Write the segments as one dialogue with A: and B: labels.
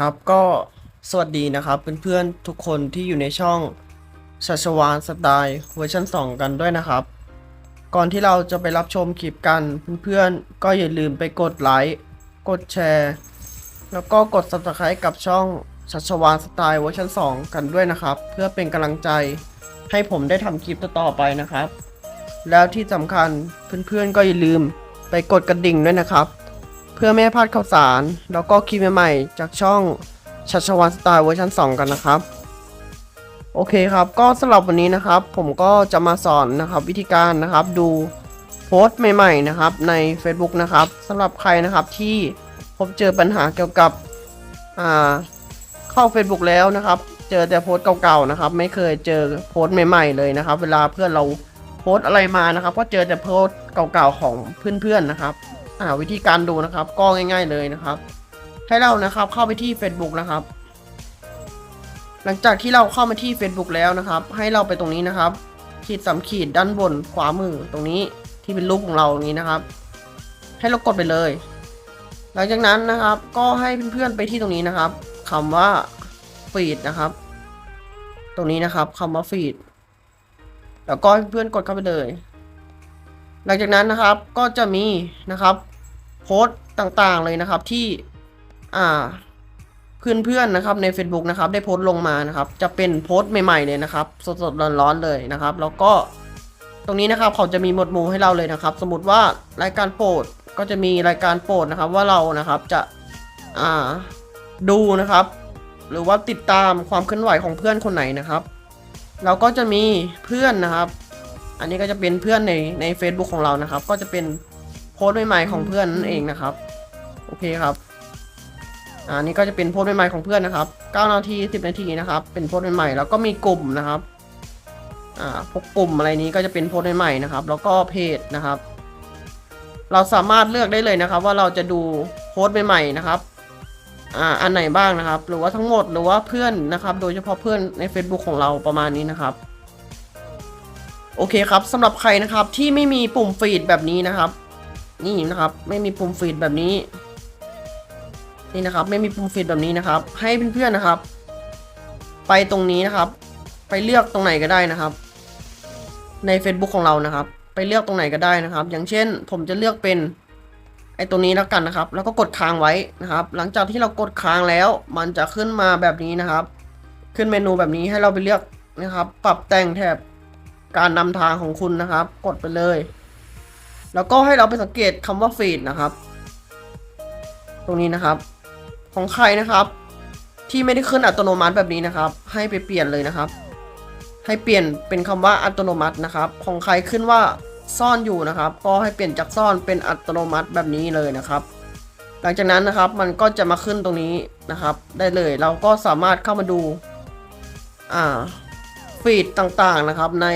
A: ครับก็สวัสดีนะครับเพื่อนๆทุกคนที่อยู่ในช่องชัชวานสไตล์เวอร์ชัน2 กันด้วยนะครับ ก่อนที่เราจะไปรับชมคลิปกันเพื่อนๆก็อย่าลืมไปกดไลค์กดแชร์ แล้วก็กด subscribe กับช่องชัชวานสไตล์เวอร์ชัน2 กันด้วยนะครับ เพื่อเป็นกำลังใจให้ผมได้ทำคลิปต่อไปนะครับ แล้วที่สำคัญเพื่อนๆก็อย่าลืมไปกดกระดิ่งด้วยนะครับ เพื่อไม่ให้พลาดข่าวสาร แล้วก็คลิปใหม่ๆจากช่องชัชวันสไตล์เวอร์ชัน2 กันนะครับ โอเคครับก็สำหรับวันนี้นะครับ ผมก็จะมาสอนนะครับ วิธีการนะครับดูโพสต์ใหม่ๆนะครับใน Facebook นะครับสำหรับใครนะครับที่พบเจอปัญหาเกี่ยวกับอ่าเข้า Facebook แล้วนะครับ เจอแต่โพสต์เก่าๆนะครับ ไม่เคยเจอโพสต์ใหม่ ๆเลยนะครับ เวลาเพื่อนเราโพสต์อะไรมานะครับ ก็เจอแต่โพสต์เก่าๆของเพื่อนๆนะครับ อ่าวิธีการดูนะครับ ก็ง่าย ๆเลยนะครับ ให้เรานะครับเข้าไปที่ Facebook นะครับ หลังจากที่เราเข้ามาที่ Facebook แล้วนะครับ ให้เราไปตรงนี้นะครับ ขีดสามขีดด้านบนขวามือตรงนี้ที่เป็นรูปของเราตรงนี้นะครับ ให้เรากดไปเลย หลังจากนั้นนะครับก็ให้เพื่อนๆไปที่ตรงนี้นะครับคำว่าฟีดนะครับ ตรงนี้นะครับคำว่าฟีดแล้วก็เพื่อนๆกดเข้าไปเลย หลังจากนั้นนะครับก็จะมีนะครับโพสต์ต่างๆเลยนะครับที่อ่าเพื่อนๆนะครับใน Facebook นะครับได้โพสต์ลงมานะครับ จะเป็นโพสต์ใหม่ๆเลยนะครับ สดๆร้อนๆเลยนะครับ แล้วก็ตรงนี้นะครับเขาจะมีหมวดหมู่ให้เราเลยนะครับ สมมติว่ารายการโปรดก็จะมีรายการโปรดนะครับว่าเรานะครับจะอ่าดูนะครับ หรือว่าติดตามความเคลื่อนไหวของเพื่อนคนไหนนะครับ เราก็จะมีเพื่อนนะครับ อันนี้ก็จะเป็นเพื่อนในใน Facebook ของเรานะครับ ก็จะเป็นโพสต์ใหม่ๆของเพื่อนนั่นเองนะครับ โอเคครับอ่านี่ก็จะเป็นโพสต์ใหม่ๆของเพื่อนนะครับ 9 นาที 10 นาทีนะครับ เป็นโพสต์ใหม่ๆแล้วก็มีกลุ่มนะครับ อ่า พวกกลุ่มอะไรนี้ก็จะเป็นโพสต์ใหม่ๆนะครับ แล้วก็เพจนะครับ เราสามารถเลือกได้เลยนะครับ ว่าเราจะดูโพสต์ใหม่ๆนะครับ อ่า อันไหนบ้างนะครับ หรือว่าทั้งหมด หรือว่าเพื่อนนะครับ โดยเฉพาะเพื่อนใน Facebook ของเราประมาณนี้นะครับ โอเคครับสำหรับใครนะครับที่ไม่มีปุ่มฟีดแบบนี้นะครับ นี่นะครับไม่มีปุ่มฟีดแบบนี้ นี่นะครับ ไม่มีปุ่มฟีดแบบนี้นะครับ ให้เพื่อนๆนะครับ ไปตรงนี้นะครับ ไปเลือกตรงไหนก็ได้นะครับ ใน Facebook ของเรานะครับ ไปเลือกตรงไหนก็ได้นะครับ อย่างเช่น ผมจะเลือกเป็นไอ้ตัวนี้แล้วกันนะครับ แล้วก็กดค้างไว้นะครับ หลังจากที่เรากดค้างแล้ว มันจะขึ้นมาแบบนี้นะครับ ขึ้นเมนูแบบนี้ให้เราไปเลือกนะครับ ปรับแต่งแถบ การนำทางของคุณนะครับ กดไปเลย แล้วก็ให้เราไปสังเกตคำว่าฟีดนะครับ ตรงนี้นะครับ ของใครนะครับ ที่ไม่ได้ขึ้นอัตโนมัติแบบนี้นะครับ ให้ไปเปลี่ยนเลยนะครับ ให้เปลี่ยนเป็นคำว่าอัตโนมัตินะครับ ของใครขึ้นว่าซ่อนอยู่นะครับ ก็ให้เปลี่ยนจากซ่อนเป็นอัตโนมัติแบบนี้เลยนะครับ หลังจากนั้นนะครับมันก็จะมาขึ้นตรงนี้นะครับ ได้เลยเราก็สามารถเข้ามาดู อ่า ฟีดต่างๆนะครับใน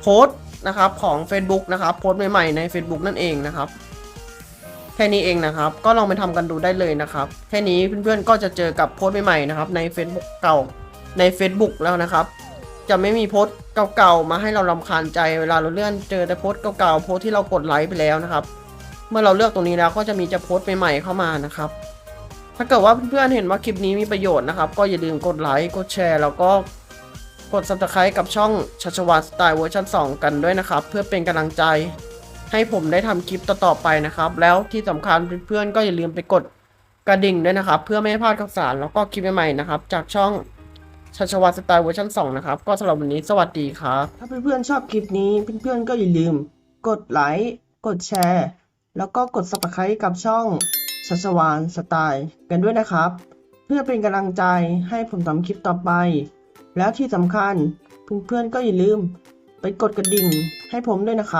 A: โพสต์นะครับของ Facebook นะครับโพสต์ใหม่ๆใน Facebook นั่นเองนะครับแค่นี้เองนะครับ ก็ลองไปทำกันดูได้เลยนะครับ แค่นี้เพื่อนๆก็จะเจอกับโพสต์ใหม่ๆนะครับใน Facebook เก่าใน Facebook แล้วนะครับ จะไม่มีโพสต์เก่าๆมาให้เราลำคาญใจเวลาเราเลื่อนเจอแต่โพสต์เก่าๆโพสต์ที่เรากดไลค์ไปแล้วนะครับ เมื่อเราเลือกตรงนี้แล้วก็จะมีจะโพสต์ใหม่ๆเข้ามานะครับ ถ้าเกิดว่าเพื่อนๆเห็นว่าคลิปนี้มีประโยชน์นะครับ ก็อย่าลืมกดไลค์กดแชร์แล้วก็ กด subscribe กับช่องชัชวาสไตล์เวอร์ชัน2 กันด้วยนะครับ เพื่อเป็นกำลังใจ ให้ผมได้ทำคลิปต่อๆไปนะครับ แล้วที่สำคัญเพื่อนๆก็อย่าลืมไปกดกระดิ่งด้วยนะครับ เพื่อไม่ให้พลาดข่าวสารแล้วก็คลิปใหม่ๆนะครับ จากช่องชัชวาสไตล์เวอร์ชัน2 นะครับ ก็สำหรับวันนี้สวัสดีครับ ถ้าเพื่อนๆชอบคลิปนี้เพื่อนๆก็อย่าลืม กดไลค์กดแชร์ แล้วก็กด subscribe กับช่องชัชวานสไตล์กันด้วยนะครับ เพื่อเป็นกำลังใจให้ผมทำคลิปต่อไป แล้วที่สำคัญเพื่อนๆก็อย่าลืมไปกดกระดิ่งให้ผมด้วยนะครับ